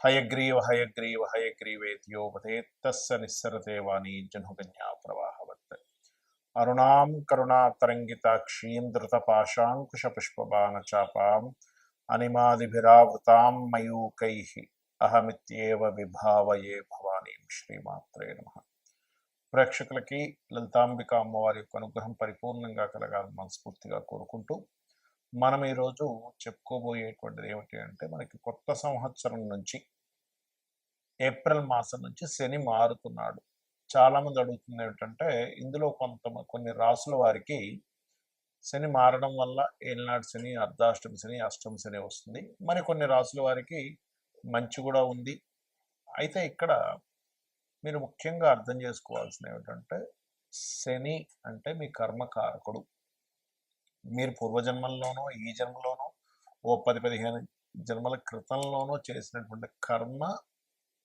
హయగ్రీవ హయగ్రీవ హయగ్రీవేత్యోపతే తస్స నిస్సరతే వాణి జనుగన్యా ప్రవాహవత్. అరుణాం కరుణాతరంగితాక్షీం ధృతపాశాంకుశ పుష్పబాణ చాపాం అనిమాదిభిరావృతాం మయూకై అహమిత్యేవ విభావయే భవానీం శ్రీమాత్రే నమ. ప్రేక్షకులకి లలితాంబిక అమ్మవారి యొక్క అనుగ్రహం పరిపూర్ణంగా కలగాలని మనస్ఫూర్తిగా కోరుకుంటూ మనం ఈరోజు చెప్పుకోబోయేటువంటిది ఏమిటి అంటే మనకి కొత్త సంవత్సరం నుంచి ఏప్రిల్ మాసం నుంచి శని మారుతున్నాడు. చాలామంది అడుగుతుంది ఏమిటంటే ఇందులో కొంత కొన్ని రాసుల వారికి శని మారడం వల్ల ఏలినాడు శని అర్ధాష్టమి శని అష్టమి శని వస్తుంది. మరి కొన్ని రాసుల వారికి మంచి కూడా ఉంది. అయితే ఇక్కడ మీరు ముఖ్యంగా అర్థం చేసుకోవాల్సిన ఏమిటంటే శని అంటే మీ కర్మకారకుడు. మీరు పూర్వజన్మల్లోనో ఈ జన్మలోనో ఓ పది పదిహేను జన్మల క్రితంలోనో చేసినటువంటి కర్మ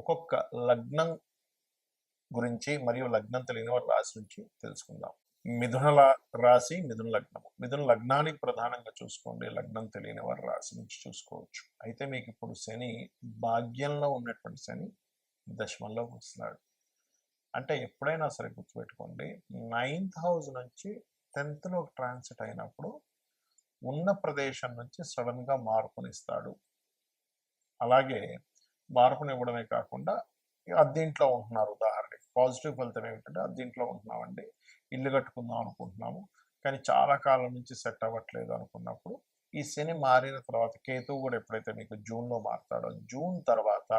ఒక్కొక్క లగ్నం గురించి మరియు లగ్నం తెలియని వారి రాశి నుంచి తెలుసుకుందాం. మిథునల రాశి మిథున లగ్నము. మిథున లగ్నానికి ప్రధానంగా చూసుకోండి. లగ్నం తెలియని వారి రాశి నుంచి చూసుకోవచ్చు. అయితే మీకు ఇప్పుడు శని భాగ్యంలో ఉన్నటువంటి శని దశమంలో వస్తున్నాడు అంటే ఎప్పుడైనా సరే గుర్తుపెట్టుకోండి. నైన్త్ హౌస్ నుంచి టెన్త్లో ట్రాన్సిట్ అయినప్పుడు ఉన్న ప్రదేశం నుంచి సడన్గా మార్పునిస్తాడు. అలాగే మార్పునివ్వడమే కాకుండా అద్దీంట్లో ఉంటున్నారు ఉదాహరణకి. పాజిటివ్ ఫలితం ఏమిటంటే అద్దీంట్లో ఉంటున్నామండి. ఇల్లు కట్టుకుందాం అనుకుంటున్నాము. కానీ చాలా కాలం నుంచి సెట్ అవ్వట్లేదు అనుకున్నప్పుడు ఈ శని మారిన తర్వాత కేతువు కూడా ఎప్పుడైతే మీకు జూన్లో మారుతాడో జూన్ తర్వాత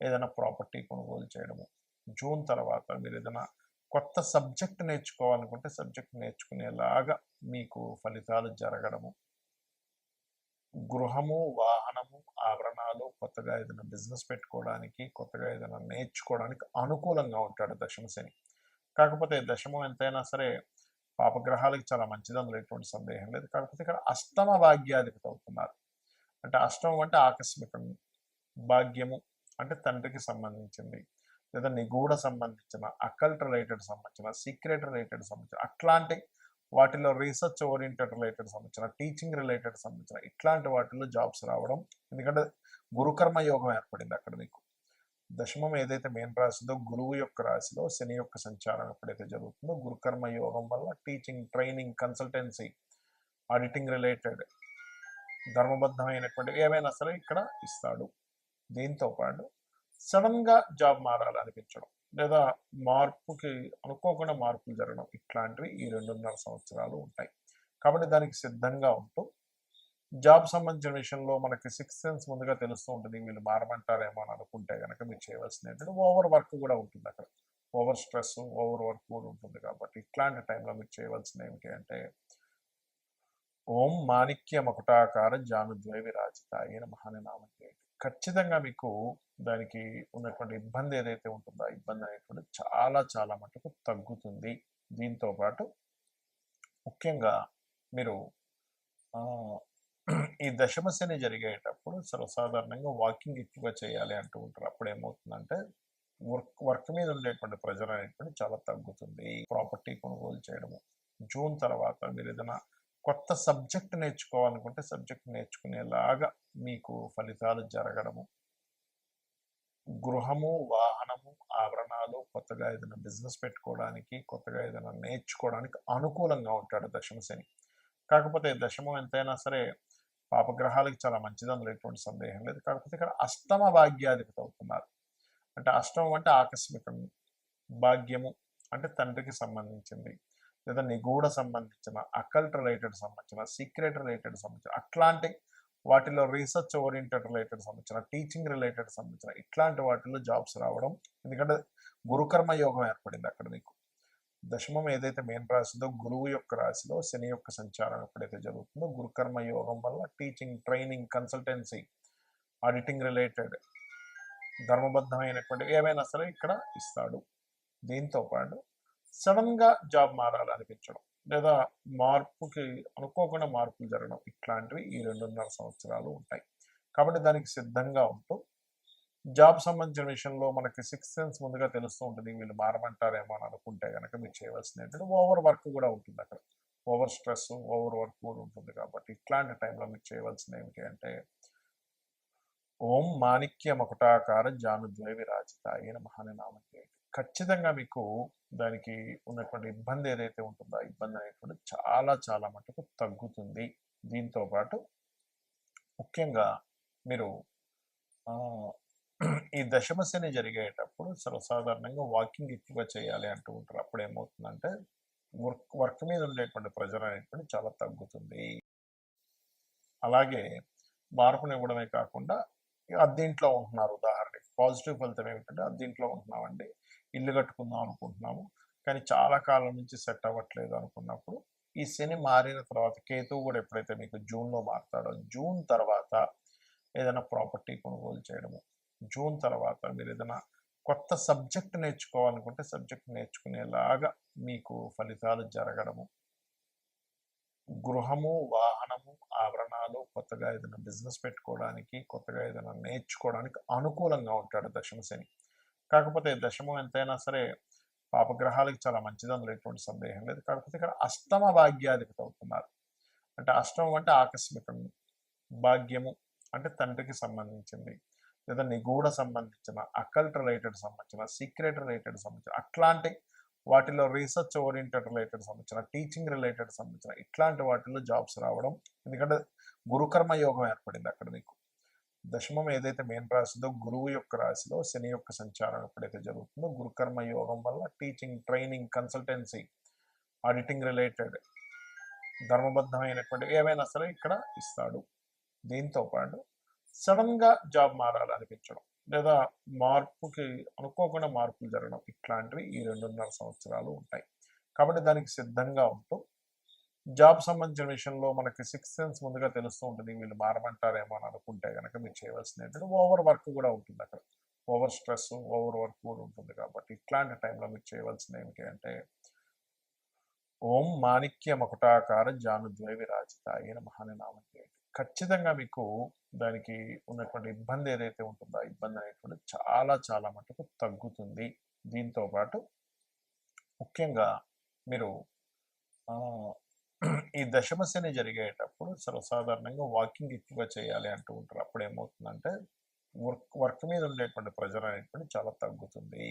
ఏదైనా ప్రాపర్టీ కొనుగోలు చేయడము జూన్ తర్వాత మీరు ఏదైనా కొత్త సబ్జెక్ట్ నేర్చుకోవాలనుకుంటే సబ్జెక్ట్ నేర్చుకునేలాగా మీకు ఫలితాలు జరగడము గృహము వాహనం వాహనము ఆభరణాలు కొత్తగా ఏదైనా బిజినెస్ పెట్టుకోవడానికి కొత్తగా ఏదైనా నేర్చుకోవడానికి అనుకూలంగా ఉంటాడు దశమశని కాకపోతే దశమం ఎంతైనా సరే పాపగ్రహాలకి చాలా మంచిది అందులో ఎటువంటి సందేహం లేదు. కాకపోతే ఇక్కడ అష్టమ భాగ్యాధిపతి అవుతున్నారు. అంటే అష్టమం అంటే ఆకస్మికం భాగ్యము అంటే తండ్రికి సంబంధించింది లేదా నిగూఢ సంబంధించిన అకల్ట్ రిలేటెడ్ సంబంధించిన సీక్రెట్ రిలేటెడ్ సంబంధించిన అట్లాంటి వాటిలో రీసెర్చ్ ఓరియంటెడ్ రిలేటెడ్ సంబంధించిన టీచింగ్ రిలేటెడ్ సంబంధించిన ఇట్లాంటి వాటిల్లో జాబ్స్ రావడం ఎందుకంటే గురుకర్మ యోగం ఏర్పడింది అక్కడ మీకు. దశమం ఏదైతే మెయిన్ రాశిలో గురువు యొక్క రాశిలో శని యొక్క సంచారం ఎప్పుడైతే జరుగుతుందో గురుకర్మ యోగం వల్ల teaching training consultancy auditing related ధర్మబద్ధమైనటువంటి ఏమైనా సరే ఇక్కడ ఇస్తాడు. దీంతో పాటు సడన్గా జాబ్ మారాలనిపించడం. లేదా మార్పుకి అనుకోకుండా మార్పులు జరగడం ఇట్లాంటివి ఈ రెండున్నర సంవత్సరాలు ఉంటాయి. కాబట్టి దానికి సిద్ధంగా ఉంటూ జాబ్ సంబంధించిన విషయంలో మనకి సిక్స్ సెన్స్ ముందుగా తెలుస్తూ ఉంటుంది వీళ్ళు మారమంటారేమో అని అనుకుంటే కనుక మీరు చేయవలసింది ఏంటంటే ఓవర్ వర్క్ కూడా ఉంటుంది అక్కడ. ఓవర్ స్ట్రెస్ ఓవర్ వర్క్ కూడా ఉంటుంది కాబట్టి ఇట్లాంటి టైంలో మీరు చేయవలసింది ఏమిటి అంటే ఓం మాణిక్య మకుటాకార జానుద్వై అయిన మహాని నామం ఖచ్చితంగా మీకు దానికి ఉన్నటువంటి ఇబ్బంది ఏదైతే ఉంటుందో ఆ ఇబ్బంది అనేటువంటి చాలా చాలా మటుకు తగ్గుతుంది. దీంతో పాటు ముఖ్యంగా మీరు ఈ దశమశని జరిగేటప్పుడు సర్వసాధారణంగా వాకింగ్ ఎక్కువగా చేయాలి అంటూ ఉంటారు. అప్పుడు ఏమవుతుందంటే వర్క్ వర్క్ మీద ఉండేటువంటి ప్రెజర్ అనేటువంటి చాలా తగ్గుతుంది. ప్రాపర్టీ కొనుగోలు చేయడము జూన్ తర్వాత మీరు ఏదైనా కొత్త సబ్జెక్ట్ నేర్చుకోవాలనుకుంటే సబ్జెక్ట్ నేర్చుకునేలాగా మీకు ఫలితాలు జరగడము గృహము వాహనము ఆభరణాలు కొత్తగా ఏదైనా బిజినెస్ పెట్టుకోవడానికి కొత్తగా ఏదైనా నేర్చుకోవడానికి అనుకూలంగా ఉంటాడు దశమశని కాకపోతే దశమం ఎంతైనా సరే పాపగ్రహాలకి చాలా మంచిది అందులో ఎటువంటి సందేహం లేదు. కాకపోతే ఇక్కడ అష్టమ భాగ్యాధిపతి అవుతున్నారు. అంటే అష్టమం అంటే ఆకస్మికం భాగ్యము అంటే తండ్రికి సంబంధించింది లేదా నిగూఢ సంబంధించిన అకల్ట్ రిలేటెడ్ సంబంధించిన సీక్రెట్ రిలేటెడ్ సంబంధించిన అట్లాంటి వాటిలో రీసెర్చ్ ఓరియంటెడ్ రిలేటెడ్ సంబంధించిన టీచింగ్ రిలేటెడ్ సంబంధించిన ఇట్లాంటి వాటిలో జాబ్స్ రావడం ఎందుకంటే గురుకర్మ యోగం ఏర్పడింది అక్కడ మీకు. దశమం ఏదైతే మెయిన్ రాశిదో గురువు యొక్క రాశిలో శని యొక్క సంచారం ఎప్పుడైతే జరుగుతుందో గురుకర్మ యోగం వల్ల teaching training consultancy auditing related ధర్మబద్ధమైనటువంటి ఏమైనా సరే ఇక్కడ ఇస్తాడు. దీంతో పాటు సడన్గా జాబ్ మారాలనిపించడం. లేదా మార్పుకి అనుకోకుండా మార్పులు జరగడం ఇట్లాంటివి ఈ రెండున్నర సంవత్సరాలు ఉంటాయి. కాబట్టి దానికి సిద్ధంగా ఉంటూ జాబ్ సంబంధించిన విషయంలో మనకి సిక్స్ సెన్స్ ముందుగా తెలుస్తూ ఉంటుంది. వీళ్ళు మారమంటారేమో అని అనుకుంటే కనుక మీరు చేయవలసింది ఏంటంటే ఓవర్ వర్క్ కూడా ఉంటుంది అక్కడ. ఓవర్ స్ట్రెస్ ఓవర్ వర్క్ కూడా ఉంటుంది కాబట్టి ఇట్లాంటి టైంలో మీరు చేయవలసింది ఏమిటి అంటే ఓం మాణిక్య మకుటాకార జానుద్వయ విరాజితాయ మహాని నామకే. ఖచ్చితంగా మీకు దానికి ఉన్నటువంటి ఇబ్బంది ఏదైతే ఉంటుందో ఆ ఇబ్బంది అనేటువంటి చాలా చాలా మటుకు తగ్గుతుంది. దీంతో పాటు ముఖ్యంగా మీరు ఈ దశమశని జరిగేటప్పుడు సర్వసాధారణంగా వాకింగ్ ఎక్కువగా చేయాలి అంటూ ఉంటారు. అప్పుడు ఏమవుతుందంటే వర్క్ వర్క్ మీద ఉండేటువంటి ప్రెజర్ అనేటువంటి చాలా తగ్గుతుంది. అలాగే మార్పునివ్వడమే కాకుండా అద్దీంట్లో ఉంటున్నారు. ఉదాహరణకి పాజిటివ్ ఫలితం ఏమిటంటే అద్దీంట్లో ఉంటున్నామండి. ఇల్లు కట్టుకుందాం అనుకుంటున్నాము. కానీ చాలా కాలం నుంచి సెట్ అవ్వట్లేదు అనుకున్నప్పుడు ఈ శని మారిన తర్వాత కేతువు కూడా ఎప్పుడైతే మీకు జూన్లో మారుతాడో జూన్ తర్వాత ఏదైనా ప్రాపర్టీ కొనుగోలు చేయడము జూన్ తర్వాత మీరు ఏదైనా కొత్త సబ్జెక్ట్ నేర్చుకోవాలనుకుంటే సబ్జెక్ట్ నేర్చుకునేలాగా మీకు ఫలితాలు జరగడము గృహము వాహనము కొత్తగా ఏదైనా బిజినెస్ పెట్టుకోవడానికి కొత్తగా ఏదైనా నేర్చుకోవడానికి అనుకూలంగా ఉంటాడు దశమశని కాకపోతే దశమం ఎంతైనా సరే పాపగ్రహాలకి చాలా మంచిది అందులో ఎటువంటి సందేహం లేదు. కాకపోతే ఇక్కడ అష్టమ భాగ్యాధిపతి అవుతున్నారు. అంటే అష్టమం అంటే ఆకస్మికం భాగ్యము అంటే తండ్రికి సంబంధించింది లేదా నిగూఢ సంబంధించిన అకల్ట్ రిలేటెడ్ సంబంధించిన సీక్రెట్ రిలేటెడ్ సంబంధించిన అట్లాంటి వాటిలో రీసెర్చ్ ఓరియంటెడ్ రిలేటెడ్ సంబంధించిన టీచింగ్ రిలేటెడ్ సంబంధించిన ఇట్లాంటి వాటిలో జాబ్స్ రావడం ఎందుకంటే గురుకర్మ యోగం ఏర్పడింది అక్కడ మీకు. దశమం ఏదైతే మెయిన్ రాశిదో గురువు యొక్క రాశిలో శని యొక్క సంచారం ఎప్పుడైతే జరుగుతుందో గురుకర్మ యోగం వల్ల teaching training consultancy auditing related ధర్మబద్ధమైనటువంటి ఏమైనా సరే ఇక్కడ ఇస్తాడు. దీంతో పాటు సడన్గా జాబ్ మారాలనిపించడం. లేదా మార్పుకి అనుకోకుండా మార్పులు జరగడం ఇట్లాంటివి ఈ రెండున్నర సంవత్సరాలు ఉంటాయి. కాబట్టి దానికి సిద్ధంగా ఉంటూ జాబ్ సంబంధించిన విషయంలో మనకి సిక్స్ సెన్స్ ముందుగా తెలుస్తూ ఉంటుంది. వీళ్ళు మారమంటారేమో అని అనుకుంటే కనుక మీరు చేయవలసింది ఏంటంటే ఓవర్ వర్క్ కూడా ఉంటుంది అక్కడ. ఓవర్ స్ట్రెస్ ఓవర్ వర్క్ కూడా ఉంటుంది కాబట్టి ఇట్లాంటి టైంలో మీరు చేయవలసింది ఏమిటి అంటే ఓం మాణిక్య మకుటాకార జానుద్వయ విరాజితాయ మహాని నామం చేయండి. ఖచ్చితంగా మీకు దానికి ఉన్నటువంటి ఇబ్బంది ఏదైతే ఉంటుందో ఆ ఇబ్బంది అనేటువంటి చాలా చాలా మటుకు తగ్గుతుంది. దీంతో పాటు ముఖ్యంగా మీరు ఈ దశమ శని జరిగేటప్పుడు సర్వసాధారణంగా వాకింగ్ ఎక్కువగా చేయాలి అంటూ ఉంటారు. అప్పుడు ఏమవుతుందంటే వర్క్ వర్క్ మీద ఉండేటువంటి ప్రెజర్ అనేటువంటి చాలా తగ్గుతుంది.